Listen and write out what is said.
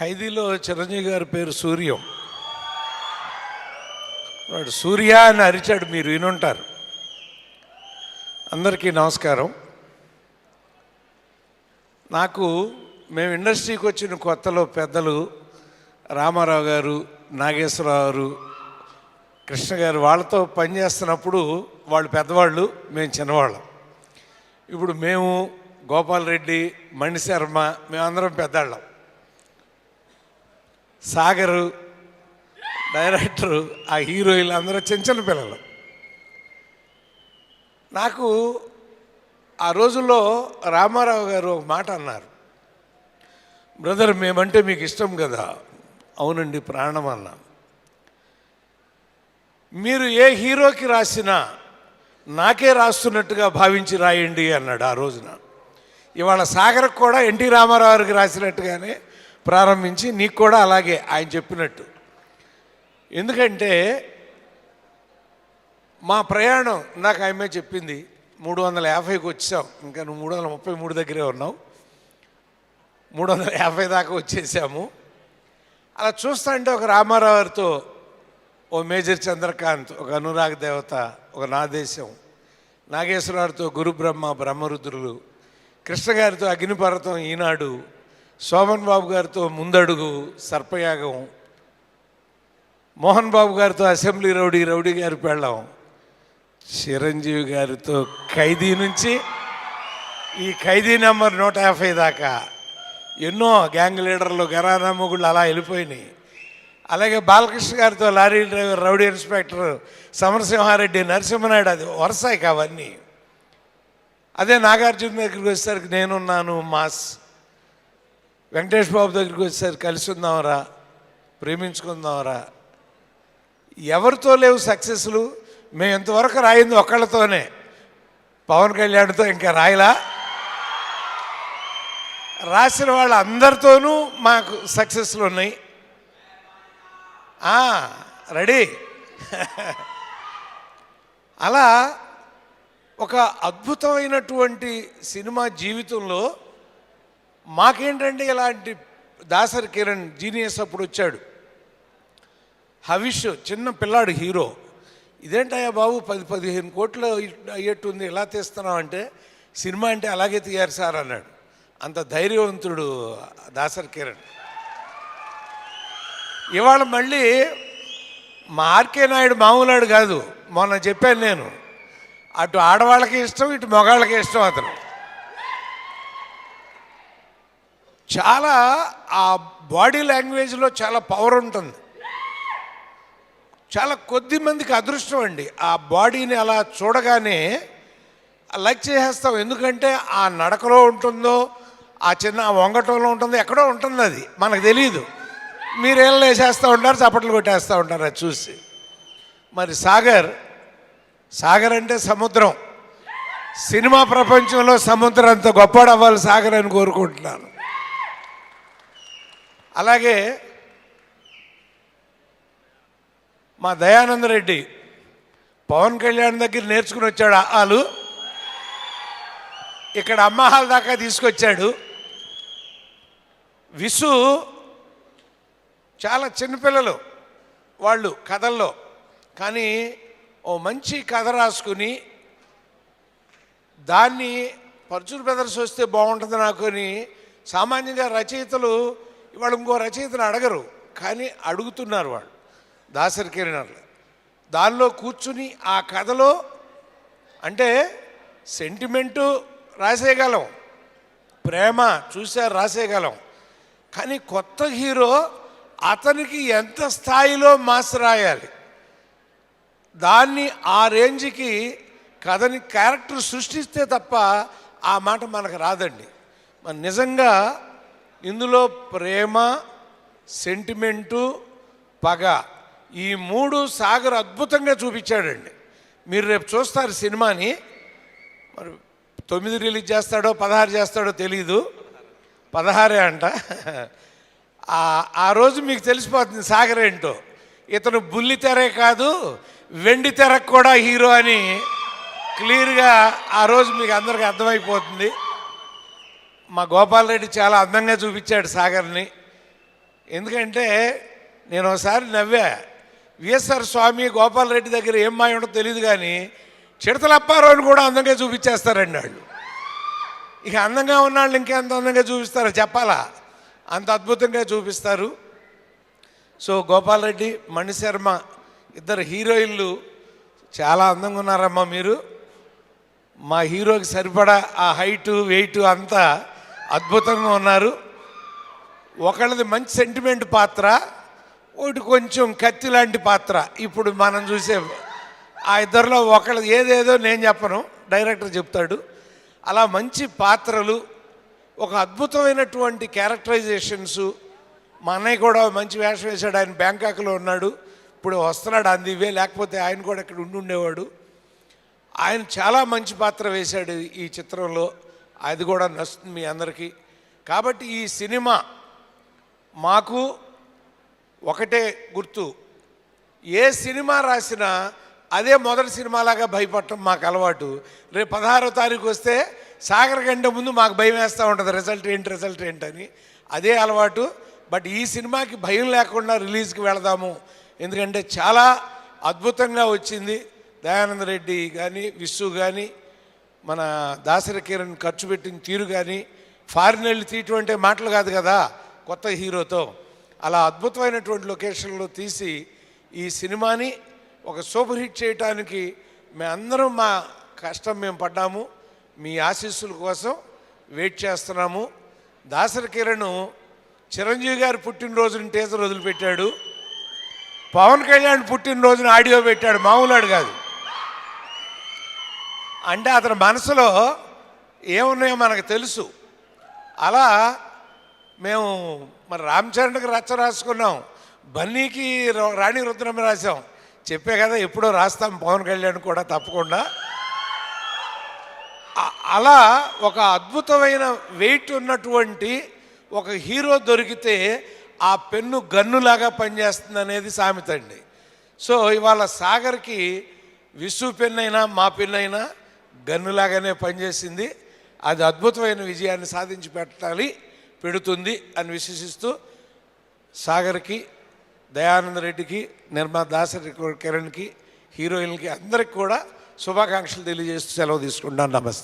ఖైదీలో చిరంజీవి గారి పేరు సూర్యం. వాడు సూర్య అని అరిచాడు మీరు వినుంటారు. అందరికీ నమస్కారం. నాకు మేము ఇండస్ట్రీకి వచ్చిన కొత్తలో పెద్దలు రామారావు గారు నాగేశ్వరరావు గారు కృష్ణ గారు వాళ్ళతో పనిచేస్తున్నప్పుడు వాళ్ళు పెద్దవాళ్ళు మేము చిన్నవాళ్ళం. ఇప్పుడు మేము గోపాల్ రెడ్డి మణి శర్మ మేమందరం పెద్దవాళ్ళం. సాగరు డైరెక్టరు ఆ హీరోయిన్లు అందరూ చిన్న చిన్న పిల్లలు. నాకు ఆ రోజుల్లో రామారావు గారు ఒక మాట అన్నారు. బ్రదర్ మేమంటే మీకు ఇష్టం కదా. అవునండి ప్రాణం అన్నా మీరు ఏ హీరోకి రాసినా నాకే రాస్తున్నట్టుగా భావించి రాయండి అన్నాడు ఆ రోజున. ఇవాళ సాగర్కి కూడా ఎన్టీ రామారావు గారికి రాసినట్టుగానే ప్రారంభించి నీకు కూడా అలాగే ఆయన చెప్పినట్టు. ఎందుకంటే మా ప్రయాణం నాకు ఆమె చెప్పింది మూడు వందల యాభైకి వచ్చాం. ఇంకా నువ్వు మూడు వందల ముప్పై మూడు దగ్గరే ఉన్నావు. మూడు వందల యాభై దాకా వచ్చేసాము. అలా చూస్తా అంటే ఒక రామారావు గారితో ఓ మేజర్ చంద్రకాంత్ ఒక అనురాగ్ దేవత ఒక నాదేశం నాగేశ్వరరావుతో గురు బ్రహ్మ బ్రహ్మరుద్రులు కృష్ణగారితో అగ్నిపర్వతం ఈనాడు సోమన్ బాబు గారితో ముందడుగు సర్పయాగం. మోహన్ బాబు గారితో అసెంబ్లీ రౌడీ రౌడీ గారి పెళ్ళాం. చిరంజీవి గారితో ఖైదీ నుంచి ఈ ఖైదీ నెంబర్ నూట యాభై దాకా ఎన్నో గ్యాంగ్ లీడర్లు గరానా మొగుళ్ళు అలా వెళ్ళిపోయినాయి. అలాగే బాలకృష్ణ గారితో lorry driver rowdy inspector Samarasimha Reddy Narasimha Naidu అది వరుసాయి అవన్నీ. అదే నాగార్జున దగ్గరికి వచ్చేసరికి నేనున్నాను మాస్ వెంకటేష్ బాబు దగ్గరికి వచ్చేసరి కలిసి ఉందామరా ప్రేమించుకుందామరా ఎవరితో లేవు సక్సెస్లు? మేము ఇంతవరకు రాయింది ఒకళ్ళతోనే పవన్ కళ్యాణ్తో ఇంకా రాయలా? రాసిన వాళ్ళ అందరితోనూ మాకు సక్సెస్లు ఉన్నాయి. రెడీ. అలా ఒక అద్భుతమైనటువంటి సినిమా జీవితంలో మాకేంటంటే ఇలాంటి దాసరి కిరణ్ జీనియస్ అప్పుడు వచ్చాడు. హవిష్ చిన్న పిల్లాడు హీరో. ఇదేంటయ్యా బాబు పది పదిహేను కోట్లు అయ్యేట్టుంది ఎలా తీస్తున్నామంటే సినిమా అంటే అలాగే తీయారు సార్ అన్నాడు. అంత ధైర్యవంతుడు దాసరి కిరణ్. ఇవాళ మళ్ళీ మా ఆర్కే నాయుడు మామూలాడు కాదు మొన్న చెప్పాను నేను. అటు ఆడవాళ్ళకి ఇష్టం ఇటు మగాళ్ళకి ఇష్టం అతను. చాలా ఆ బాడీ లాంగ్వేజ్లో చాలా పవర్ ఉంటుంది. చాలా కొద్ది మందికి అదృష్టం అండి. ఆ బాడీని అలా చూడగానే లైక్ చేసేస్తాం. ఎందుకంటే ఆ నడకలో ఉంటుందో ఆ చిన్న వంగటంలో ఉంటుందో ఎక్కడో ఉంటుంది అది. మనకు తెలియదు మీరేం వేసేస్తూ ఉంటారు చప్పట్లు కొట్టేస్తూ ఉంటారు అది చూసి. మరి సాగర్ సాగర్ అంటే సముద్రం. సినిమా ప్రపంచంలో సముద్రం అంత గొప్పడవ్వాలి సాగర్ అని కోరుకుంటున్నాను. అలాగే మా దయానంద రెడ్డి పవన్ కళ్యాణ్ దగ్గర నేర్చుకుని వచ్చాడు ఆలు ఇక్కడ అమ్మహాల దాకా తీసుకొచ్చాడు. విసు చాలా చిన్నపిల్లలు వాళ్ళు కథల్లో. కానీ ఓ మంచి కథ రాసుకుని దాన్ని పర్చూర్ బ్రదర్స్ వస్తే బాగుంటుంది నాకు అని సామాన్యంగా రచయితలు ఇవాళ ఇంకో రచయితను అడగరు కానీ అడుగుతున్నారు వాళ్ళు. దాసరి కిరణాలు. దానిలో కూర్చుని ఆ కథలో అంటే సెంటిమెంటు రాసేయగలం ప్రేమ చూశారు రాసేయగలం కానీ కొత్త హీరో అతనికి ఎంత స్థాయిలో మాస్ రాయాలి? దాన్ని ఆ రేంజ్కి కథని క్యారెక్టర్ సృష్టిస్తే తప్ప ఆ మాట మనకు రాదండి. మన నిజంగా ఇందులో ప్రేమ సెంటిమెంటు పగ. ఈ మూడు సాగర్ అద్భుతంగా చూపించాడండి. మీరు రేపు చూస్తారు సినిమాని. మరి తొమ్మిది రిలీజ్ చేస్తాడో పదహారు చేస్తాడో తెలీదు. పదహారే అంట. ఆ- రోజు మీకు తెలిసిపోతుంది సాగర్ ఏంటో. ఇతను బుల్లి తెరే కాదు వెండి తెరకు కూడా హీరో అని క్లియర్గా ఆ రోజు మీకు అందరికీ అర్థమైపోతుంది. మా గోపాల్ రెడ్డి చాలా అందంగా చూపించాడు సాగర్ని. ఎందుకంటే నేను ఒకసారి నవ్వా విఎస్ఆర్ స్వామి గోపాలరెడ్డి దగ్గర ఏం మాయ తెలియదు కానీ చిడతలప్పారోని కూడా అందంగా చూపించేస్తారండి వాళ్ళు ఇక అందంగా ఉన్నాళ్ళు ఇంకెంత అందంగా చూపిస్తారో చెప్పాలా? అంత అద్భుతంగా చూపిస్తారు. సో గోపాలరెడ్డి మణిశర్మ ఇద్దరు హీరోయిన్లు చాలా అందంగా ఉన్నారమ్మా మీరు. మా హీరోకి సరిపడా ఆ హైటు వెయిట్ అంతా అద్భుతంగా ఉన్నారు. ఒకళ్ళది మంచి సెంటిమెంట్ పాత్ర ఒకటి కొంచెం కత్తి లాంటి పాత్ర. ఇప్పుడు మనం చూసే ఆ ఇద్దరిలో ఒకళ్ళది ఏదేదో నేను చెప్పను డైరెక్టర్ చెప్తాడు. అలా మంచి పాత్రలు ఒక అద్భుతమైనటువంటి క్యారెక్టరైజేషన్స్ మా అన్నయ్య కూడా మంచి వేషం వేశాడు ఆయన బ్యాంకాక్లో ఉన్నాడు. ఇప్పుడు వస్తున్నాడు అందివే లేకపోతే ఆయన కూడా ఇక్కడ ఉండి ఉండేవాడు. ఆయన చాలా మంచి పాత్ర వేశాడు ఈ చిత్రంలో. అది కూడా నచ్చుతుంది మీ అందరికీ. కాబట్టి ఈ సినిమా మాకు ఒకటే గుర్తు. ఏ సినిమా రాసినా అదే మొదటి సినిమాలాగా భయపడటం మాకు అలవాటు. రేపు పదహారో తారీఖు వస్తే సాగర్ గంట ముందు మాకు భయం వేస్తూ ఉంటుంది. రిజల్ట్ ఏంటి రిజల్ట్ ఏంటని. అదే అలవాటు. బట్ ఈ సినిమాకి భయం లేకుండా రిలీజ్కి వెళదాము. ఎందుకంటే చాలా అద్భుతంగా వచ్చింది. దయానంద రెడ్డి కానీ విశ్వ కానీ మన దాసరి కిరణ్ ఖర్చు పెట్టిన తీరు కానీ ఫారిన్ వెళ్ళి తీయటం అంటే మాటలు కాదు కదా కొత్త హీరోతో. అలా అద్భుతమైనటువంటి లొకేషన్లో తీసి ఈ సినిమాని ఒక సూపర్ హిట్ చేయటానికి మేమందరం మా కష్టం మేము పడ్డాము. మీ ఆశీస్సుల కోసం వెయిట్ చేస్తున్నాము. దాసరి కిరణ్ చిరంజీవి గారు పుట్టినరోజుని టీజర్ వదిలిపెట్టాడు. పవన్ కళ్యాణ్ పుట్టినరోజున ఆడియో పెట్టాడు. మామూలాడు కాదు. అంటే అతని మనసులో ఏమున్నాయో మనకు తెలుసు. అలా మేము మరి రామ్ చరణ్కి రచ్చ రాసుకున్నాం. బన్నీకి రాణి రుద్రమ రాసాం చెప్పే కదా ఎప్పుడో రాస్తాం పవన్ కళ్యాణ్ కూడా తప్పకుండా. అలా ఒక అద్భుతమైన వెయిట్ ఉన్నటువంటి ఒక హీరో దొరికితే ఆ పెన్ను గన్నులాగా పనిచేస్తుంది అనేది సామెత అండి. సో ఇవాళ సాగర్కి విసు పెన్ అయినా మా పెన్ అయినా గన్నులాగానే పనిచేసింది. అది అద్భుతమైన విజయాన్ని సాధించి పెట్టాలి పెడుతుంది అని విశ్వసిస్తూ సాగర్కి దయానంద రెడ్డికి నిర్మా దాసరి కిరణ్కి హీరోయిన్కి అందరికి కూడా శుభాకాంక్షలు తెలియజేస్తూ సెలవు తీసుకుంటాను నమస్తే.